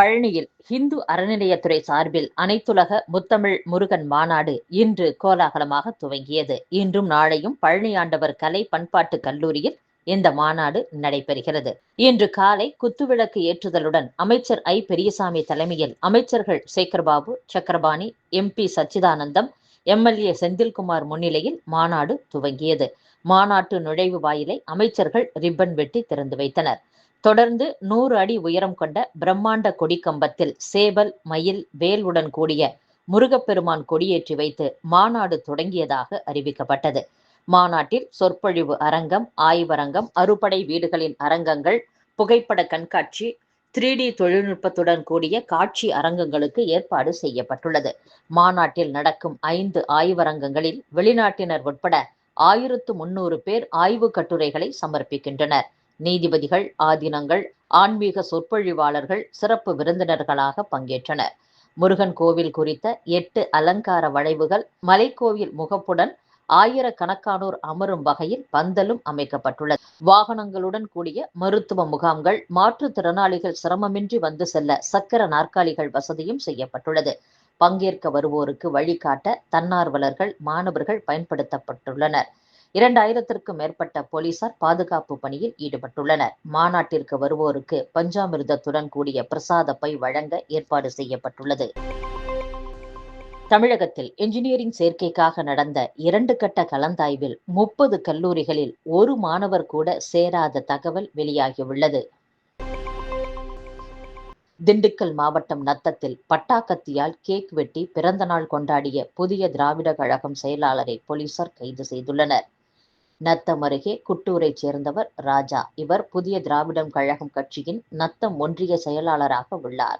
பழனியில் ஹிந்து அறநிலையத்துறை சார்பில் அனைத்துலக முத்தமிழ் முருகன் மாநாடு இன்று கோலாகலமாக துவங்கியது. இன்றும் நாளையும் பழனி ஆண்டவர் கலை பண்பாட்டு கல்லூரியில் இந்த மாநாடு நடைபெறுகிறது. இன்று காலை குத்துவிளக்கு ஏற்றுதலுடன் அமைச்சர் ஐ. பெரியசாமி தலைமையில் அமைச்சர்கள் சேகர்பாபு சக்கரபாணி எம்பி சச்சிதானந்தம் எம்எல்ஏ செந்தில்குமார் முன்னிலையில் மாநாடு துவங்கியது. மாநாட்டு நுழைவு வாயிலை அமைச்சர்கள் ரிப்பன் வெட்டி திறந்து வைத்தனர். தொடர்ந்து நூறு அடி உயரம் கொண்ட பிரம்மாண்ட கொடிக்கம்பத்தில் சேவல் மயில் வேலுடன் கூடிய முருகப்பெருமான் கொடியேற்றி வைத்து மாநாடு தொடங்கியதாக அறிவிக்கப்பட்டது. மாநாட்டில் சொற்பொழிவு அரங்கம் ஆய்வரங்கம் அறுபடை வீடுகளின் அரங்கங்கள் புகைப்பட கண்காட்சி த்ரீ டி தொழில்நுட்பத்துடன் கூடிய காட்சி அரங்கங்களுக்கு ஏற்பாடு செய்யப்பட்டுள்ளது. மாநாட்டில் நடக்கும் ஐந்து ஆய்வரங்கங்களில் வெளிநாட்டினர் உட்பட ஆயிரத்து முன்னூறு பேர் ஆய்வு கட்டுரைகளை சமர்ப்பிக்கின்றனர். நீதிபதிகள் ஆதீனங்கள் ஆன்மீக சொற்பொழிவாளர்கள் சிறப்பு விருந்தினர்களாக பங்கேற்றனர். முருகன் கோவில் குறித்த எட்டு அலங்கார வளைவுகள் மலைக்கோவில் முகப்புடன் ஆயிரக்கணக்கானோர் அமரும் வகையில் பந்தலும் அமைக்கப்பட்டுள்ளது வாகனங்களுடன் கூடிய மருத்துவ முகாம்கள் மாற்றுத்திறனாளிகள் சிரமமின்றி வந்து செல்ல சக்கர நாற்காலிகள் வசதியும் செய்யப்பட்டுள்ளது. பங்கேற்க வருவோருக்கு வழிகாட்ட தன்னார்வலர்கள் மாணவர்கள் பயன்படுத்தப்பட்டுள்ளனர். இரண்டாயிரத்திற்கும் மேற்பட்ட போலீசார் பாதுகாப்பு பணியில் ஈடுபட்டுள்ளனர். மாநாட்டிற்கு வருவோருக்கு பஞ்சாமிர்தத்துடன் கூடிய பிரசாத பை வழங்க ஏற்பாடு செய்யப்பட்டுள்ளது. தமிழகத்தில் என்ஜினியரிங் சேர்க்கைக்காக நடந்த இரண்டு கட்ட கலந்தாய்வில் முப்பது கல்லூரிகளில் ஒரு மாணவர் கூட சேராத தகவல் வெளியாகியுள்ளது. திண்டுக்கல் மாவட்டம் நத்தத்தில் பட்டாக்கத்தியால் கேக் வெட்டி பிறந்த நாள் கொண்டாடிய புதிய திராவிட கழகம் செயலாளரை போலீசார் கைது செய்துள்ளனர். நத்தம் அருகே குட்டூரைச் சேர்ந்தவர் ராஜா. இவர் புதிய திராவிடம் கழகம் கட்சியின் நத்தம் ஒன்றிய செயலாளராக உள்ளார்.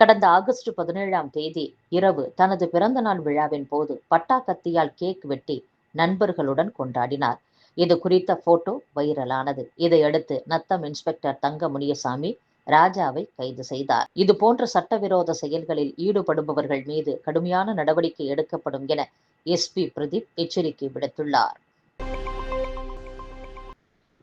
கடந்த ஆகஸ்ட் பதினேழாம் தேதி இரவு தனது பிறந்த நாள் விழாவின் போது பட்டாக்கத்தியால் கேக் வெட்டி நண்பர்களுடன் கொண்டாடினார். இது குறித்த போட்டோ வைரலானது. இதையடுத்து நத்தம் இன்ஸ்பெக்டர் தங்க முனியசாமி ராஜாவை கைது செய்தார். இது போன்ற சட்டவிரோத செயல்களில் ஈடுபடுபவர்கள் மீது கடுமையான நடவடிக்கை எடுக்கப்படும் என எஸ்பி பிரதீப் எச்சரிக்கை விடுத்துள்ளார்.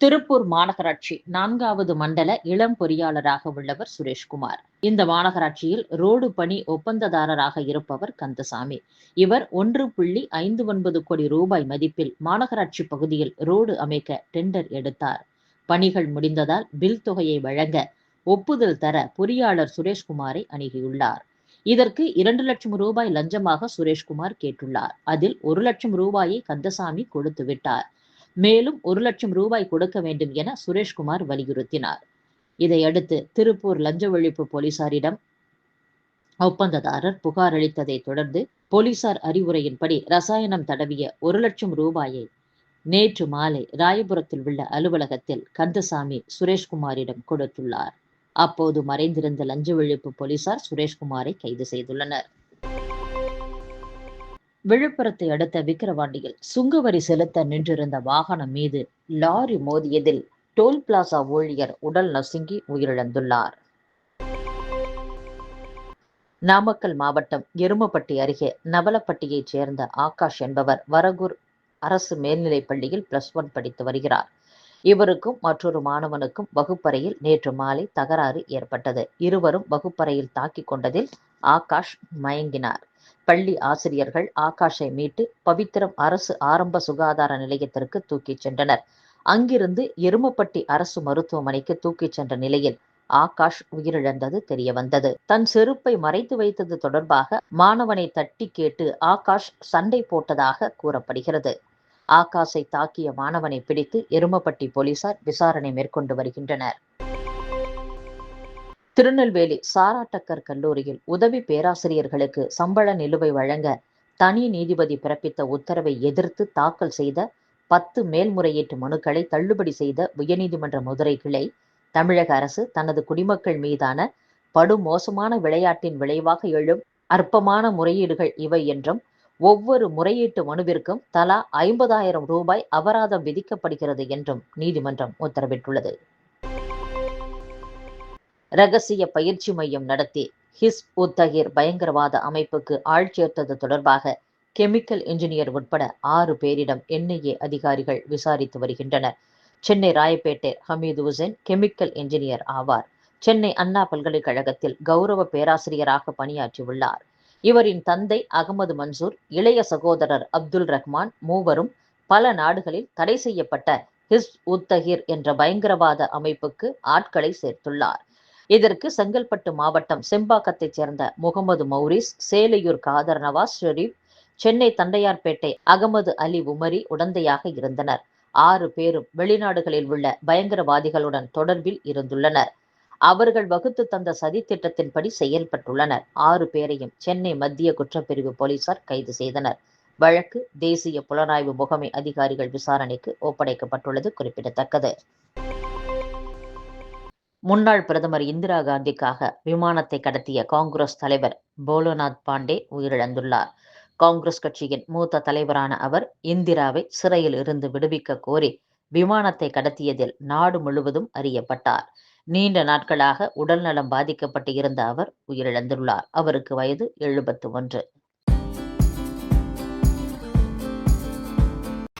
திருப்பூர் மாநகராட்சி நான்காவது மண்டல இளம் பொறியாளராக உள்ளவர் சுரேஷ்குமார் இந்த மாநகராட்சியில் ரோடு பணி ஒப்பந்ததாரராக இருப்பவர் கந்தசாமி. இவர் ஒன்று புள்ளி ஐந்து ஒன்பது கோடி ரூபாய் மதிப்பில் மாநகராட்சி பகுதியில் ரோடு அமைக்க டெண்டர் எடுத்தார். பணிகள் முடிந்ததால் பில் தொகையை வழங்க ஒப்புதல் தர பொறியாளர் சுரேஷ்குமாரை அணுகியுள்ளார். இதற்கு இரண்டு லட்சம் ரூபாய் லஞ்சமாக சுரேஷ்குமார் கேட்டுள்ளார். அதில் ஒரு லட்சம் ரூபாயை கந்தசாமி கொடுத்து விட்டார். மேலும் ஒரு லட்சம் ரூபாய் கொடுக்க வேண்டும் என சுரேஷ்குமார் வலியுறுத்தினார். இதையடுத்து திருப்பூர் லஞ்ச ஒழிப்பு போலீசாரிடம் ஒப்பந்ததாரர் புகார் அளித்ததை தொடர்ந்து போலீசார் அறிவுரையின்படி ரசாயனம் தடவிய ஒரு லட்சம் ரூபாயை நேற்று மாலை ராயபுரத்தில் உள்ள அலுவலகத்தில் கந்தசாமி சுரேஷ்குமாரிடம் கொடுத்துள்ளார். அப்போது மறைந்திருந்த லஞ்ச ஒழிப்பு போலீசார் சுரேஷ்குமாரை கைது செய்துள்ளனர். விழுப்புரத்தை அடுத்த விக்கிரவாண்டியில் சுங்கவரி செலுத்த நின்றிருந்த வாகனம் மீது லாரி மோதியதில் டோல் பிளாசா ஊழியர் உடல் நசுங்கி உயிரிழந்துள்ளார். நாமக்கல் மாவட்டம் எருமப்பட்டி அருகே நவலப்பட்டியைச் சேர்ந்த ஆகாஷ் என்பவர் வரகூர் அரசு மேல்நிலைப் பள்ளியில் பிளஸ் ஒன் படித்து வருகிறார். இவருக்கும் மற்றொரு மாணவனுக்கும் வகுப்பறையில் நேற்று மாலை தகராறு ஏற்பட்டது. இருவரும் வகுப்பறையில் தாக்கிக் கொண்டதில் ஆகாஷ் மயங்கினார். பள்ளி ஆசிரியர்கள் ஆகாஷை மீட்டு பவித்திரம் அரசு ஆரம்ப சுகாதார நிலையத்திற்கு தூக்கிச் சென்றனர். அங்கிருந்து எருமப்பட்டி அரசு மருத்துவமனைக்கு தூக்கிச் சென்ற நிலையில் ஆகாஷ் உயிரிழந்தது தெரியவந்தது. தன் செருப்பை மறைத்து வைத்தது தொடர்பாக மாணவனை தட்டி கேட்டு ஆகாஷ் சண்டை போட்டதாக கூறப்படுகிறது. ஆகாஷை தாக்கிய மாணவனை பிடித்து எருமப்பட்டி போலீசார் விசாரணை மேற்கொண்டு வருகின்றனர். திருநெல்வேலி சாராட்டக்கர் கல்லூரியில் உதவி பேராசிரியர்களுக்கு சம்பள நிலுவை வழங்க தனி நீதிபதி பிறப்பித்த உத்தரவை எதிர்த்து தாக்கல் செய்த பத்து மேல்முறையீட்டு மனுக்களை தள்ளுபடி செய்த உயர்நீதிமன்ற மதுரை கிளை தமிழக அரசு தனது குடிமக்கள் மீதான படுமோசமான விளையாட்டின் விளைவாக எழும் அற்பமான முறையீடுகள் இவை என்றும் ஒவ்வொரு முறையீட்டு மனுவிற்கும் தலா ஐம்பதாயிரம் ரூபாய் அபராதம் விதிக்கப்படுகிறது என்றும் நீதிமன்றம் உத்தரவிட்டுள்ளது. ரகசிய பயிற்சி மையம் நடத்தி ஹிஸ் உத்தகிர் பயங்கரவாத அமைப்புக்கு ஆள் சேர்த்தது தொடர்பாக கெமிக்கல் இன்ஜினியர் உட்பட ஆறு பேரிடம் என்ஐஏ அதிகாரிகள் விசாரித்து வருகின்றனர். சென்னை ராயப்பேட்டை ஹமீது ஹுசேன் கெமிக்கல் இன்ஜினியர் ஆவார். சென்னை அண்ணா பல்கலைக்கழகத்தில் கௌரவ பேராசிரியராக பணியாற்றியுள்ளார். இவரின் தந்தை அகமது மன்சூர் இளைய சகோதரர் அப்துல் ரஹ்மான் மூவரும் பல நாடுகளில் தடை செய்யப்பட்ட ஹிஸ் உத்தகிர் என்ற பயங்கரவாத அமைப்புக்கு ஆட்களை சேர்த்துள்ளார். இதற்கு செங்கல்பட்டு மாவட்டம் செம்பாக்கத்தைச் சேர்ந்த முகமது மௌரிஸ் சேலையூர் காதர் நவாஸ் ஷெரீப் சென்னை தண்டையார்பேட்டை அகமது அலி உமரி உடந்தையாக இருந்தனர். ஆறு பேரும் வெளிநாடுகளில் உள்ள பயங்கரவாதிகளுடன் தொடர்பில் இருந்துள்ளனர். அவர்கள் வகுத்து தந்த சதி திட்டத்தின்படி செயல்பட்டுள்ளனர். ஆறு பேரையும் சென்னை மத்திய குற்றப்பிரிவு போலீசார் கைது செய்தனர். வழக்கு தேசிய புலனாய்வு முகமை அதிகாரிகள் விசாரணைக்கு ஒப்படைக்கப்பட்டுள்ளது குறிப்பிடத்தக்கது. முன்னாள் பிரதமர் இந்திரா காந்திக்காக விமானத்தை கடத்திய காங்கிரஸ் தலைவர் போலோநாத் பாண்டே உயிரிழந்துள்ளார். காங்கிரஸ் கட்சியின் மூத்த தலைவரான அவர் இந்திராவை சிறையில் இருந்து விடுவிக்க கோரி விமானத்தை கடத்தியதில் நாடு முழுவதும் அறியப்பட்டார். நீண்ட நாட்களாக உடல்நலம் பாதிக்கப்பட்டு இருந்த அவர் உயிரிழந்துள்ளார். அவருக்கு வயது எழுபத்து ஒன்று.